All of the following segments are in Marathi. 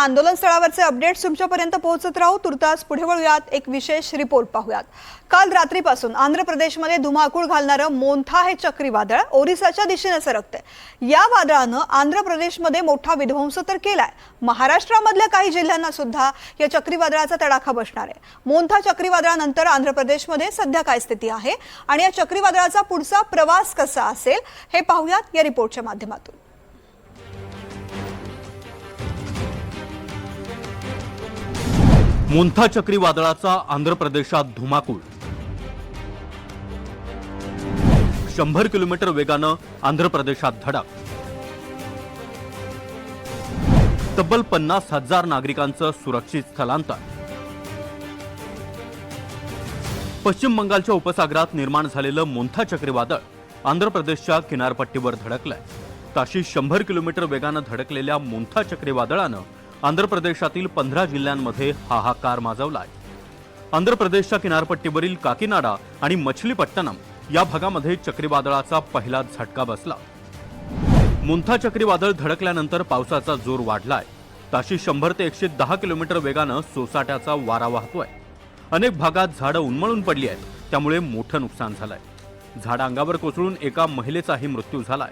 आंदोलन स्थळावरचे अपडेट्स तुमच्यापर्यंत पोहोचत राहू. तुर्तास पुढे वळूयात. एक विशेष रिपोर्ट पाहूयात. काल रात्रीपासून आंध्र प्रदेशमध्ये धुमाकूळ घालणारं मोंथा हे चक्रीवादळ ओरिसाच्या दिशेने सरकते या वादळानं आंध्र प्रदेशमध्ये मोठा विध्वंस तर केलाय. महाराष्ट्रामधल्या काही जिल्ह्यांना सुद्धा या चक्रीवादळाचा तडाखा बसणार आहे. मोंथा चक्रीवादळानंतर आंध्र प्रदेशमध्ये सध्या काय स्थिती आहे? आणि या चक्रीवादळाचा पुढचा प्रवास कसा असेल? हे पाहूयात या रिपोर्टच्या माध्यमातून. मोन्था चक्रीवादळाचा आंध्र प्रदेशात धुमाकूळ. शंभर किलोमीटर वेगानं आंध्र प्रदेशात धडक. तब्बल पन्नास हजार नागरिकांचं सुरक्षित स्थलांतर. पश्चिम बंगालच्या उपसागरात निर्माण झालेलं मुंथा चक्रीवादळ आंध्र प्रदेशच्या किनारपट्टीवर धडकलंय. ताशी शंभर किलोमीटर वेगानं धडकलेल्या मुंथा चक्रीवादळानं आंध्र प्रदेशातील पंधरा जिल्ह्यांमध्ये हाहाकार माजवलाय. आंध्र प्रदेशच्या किनारपट्टीवरील काकीनाडा आणि मछलीपट्टणम या भागामध्ये चक्रीवादळाचा पहिला झटका बसला. मुंथा चक्रीवादळ धडकल्यानंतर पावसाचा जोर वाढलाय. ताशी शंभर ते एकशे दहा किलोमीटर वेगानं सोसाट्याचा वारा वाहतोय. अनेक भागात झाडं उन्मळून पडली आहेत त्यामुळे मोठं नुकसान झालंय. झाडं अंगावर कोसळून एका महिलेचाही मृत्यू झालाय.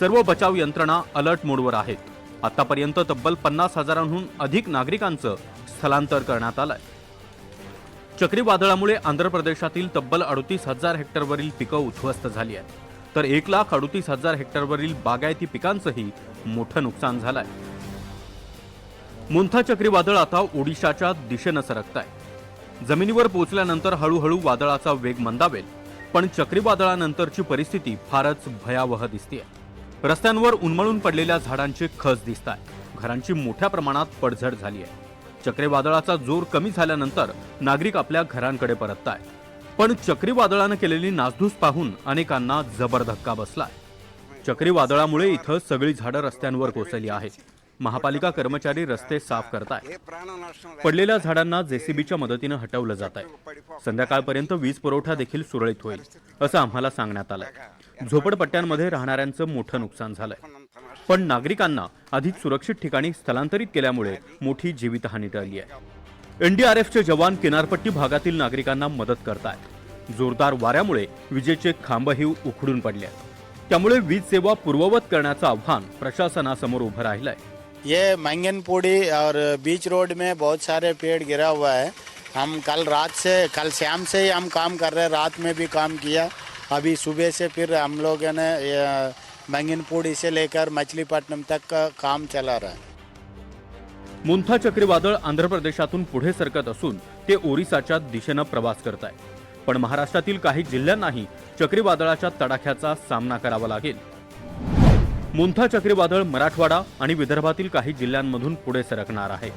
सर्व बचाव यंत्रणा अलर्ट मोडवर आहेत. आतापर्यंत तब्बल पन्नास हजारांहून अधिक नागरिकांचं स्थलांतर करण्यात आलंय. चक्रीवादळामुळे आंध्र प्रदेशातील तब्बल अडतीस हजार हेक्टरवरील पिकं उद्ध्वस्त झाली आहेत. तर एक लाख अडतीस हजार हेक्टरवरील बागायती पिकांचंही मोठं नुकसान झालंय. मुंथा चक्रीवादळ आता ओडिशाच्या दिशेनं सरकत आहे जमिनीवर पोहोचल्यानंतर हळूहळू वादळाचा वेग मंदावेल पण चक्रीवादळानंतरची परिस्थिती फारच भयावह दिसतेय. रस्त्यांवर उन्मळून पडलेल्या झाडांचे खच दिसत आहे घरांची मोठ्या प्रमाणात पडझड झाली आहे. चक्रीवादळाचा जोर कमी झाल्यानंतर नागरिक आपल्या घरांकडे परतत आहेत पण चक्रीवादळानं केलेली नासधूस पाहून अनेकांना जबर धक्का बसलाय. चक्रीवादळामुळे इथं सगळी झाडं रस्त्यांवर कोसळली आहेत. महापालिका कर्मचारी रस्ते साफ करताय पडलेल्या झाडांना जेसीबीच्या मदतीनं हटवलं जात आहे संध्याकाळपर्यंत वीज पुरवठा देखील सुरळीत होईल असं आम्हाला सांगण्यात आलंय. झोपडपट्ट्यांमध्ये राहणाऱ्यांचं मोठं नुकसान झालंय. पण नागरिकांना अधिक सुरक्षित ठिकाणी स्थलांतरित केल्यामुळे मोठी जीवितहानी टळली आहे एनडीआरएफचे जवान किनारपट्टी भागातील नागरिकांना मदत करतायत. जोरदार वाऱ्यामुळे विजेचे खांबही उखडून पडले आहेत त्यामुळे वीज सेवा पूर्ववत करण्याचं आव्हान प्रशासनासमोर उभं राहिलंय. ये मंगनपुड़ी और बीच रोड में बहुत सारे पेड़ गिरा हुआ है। हम कल रात से कल शाम से ही हम काम कर रहे हैं। रात में भी काम किया। अभी सुबह से फिर हम लोगों ने ये मंगनपुड़ी से लेकर मछलीपट्टनम तक का काम चला रहा है। मुंथा चक्रीवादळ आंध्र प्रदेशातून पुढे सरकत असून ते ओरिसाच्या दिशेनं प्रवास करत आहे. पण महाराष्ट्रातील काही जिल्ह्यांनाही चक्रीवादळाच्या तडाख्याचा सामना करावा लागेल. मुंथा चक्रीवादळ मराठवाडा आणि विदर्भातील काही जिल्ह्यांमधून पुढे सरकणार आहे.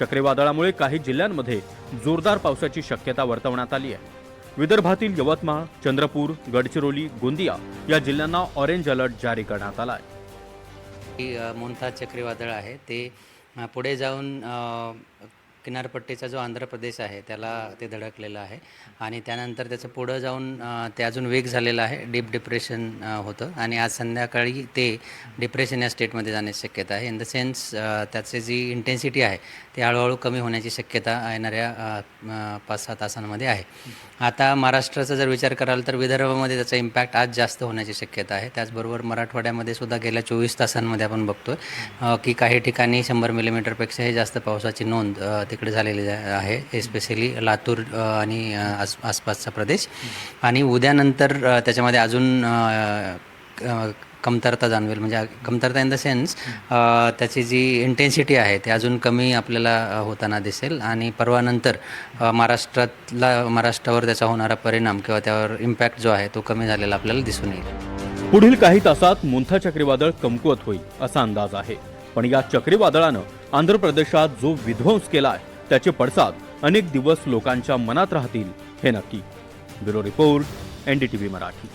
चक्रीवादळामुळे काही जिल्ह्यांमध्ये जोरदार पावसाची शक्यता वर्तवण्यात आली आहे. विदर्भातील यवतमाळ चंद्रपूर गडचिरोली गोंदिया या जिल्ह्यांना ऑरेंज अलर्ट जारी करण्यात आला आहे ही चक्रीवादळ आहे. ते पुढे जाऊन किनारपट्टीचा जो आंध्र प्रदेश आहे त्याला ते धडकलेलं आहे. आणि त्यानंतर त्याचं पुढं जाऊन ते अजून वेग झालेलं आहे. डीप डिप्रेशन होतं. आणि आज संध्याकाळी ते डिप्रेशन या स्टेटमध्ये जाण्याची शक्यता आहे. इन द सेन्स त्याचे जी इंटेन्सिटी आहे ती हळूहळू कमी होण्याची शक्यता येणाऱ्या पाच सहा तासांमध्ये आहे. आता महाराष्ट्राचा जर विचार कराल तर विदर्भामध्ये त्याचा इम्पॅक्ट आज जास्त होण्याची शक्यता आहे. त्याचबरोबर मराठवाड्यामध्ये सुद्धा गेल्या चोवीस तासांमध्ये आपण बघतोय की काही ठिकाणी शंभर मिलीमीटरपेक्षाही जास्त पावसाची नोंद ते तिकडे झालेले आहे एस्पेशली लातूर आणि आस आसपासचा प्रदेश. आणि उद्यानंतर त्याच्यामध्ये अजून कमतरता जाणवेल. म्हणजे कमतरता इन द सेन्स त्याची जी इंटेन्सिटी आहे ते अजून कमी आपल्याला होताना दिसेल. आणि परवानंतर महाराष्ट्रातला महाराष्ट्रावर त्याचा होणारा परिणाम किंवा त्यावर इम्पॅक्ट जो आहे तो कमी झालेला आपल्याला दिसून येईल. पुढील काही तासात मुंथा चक्रीवादळ कमकुवत होईल असा अंदाज आहे. पण या चक्रीवादळानं आंध्र प्रदेशात जो विध्वंस केलाय त्याचे पडसाद अनेक दिवस लोकांच्या मनात राहतील हे नक्की. Bureau report NDTV Marathi.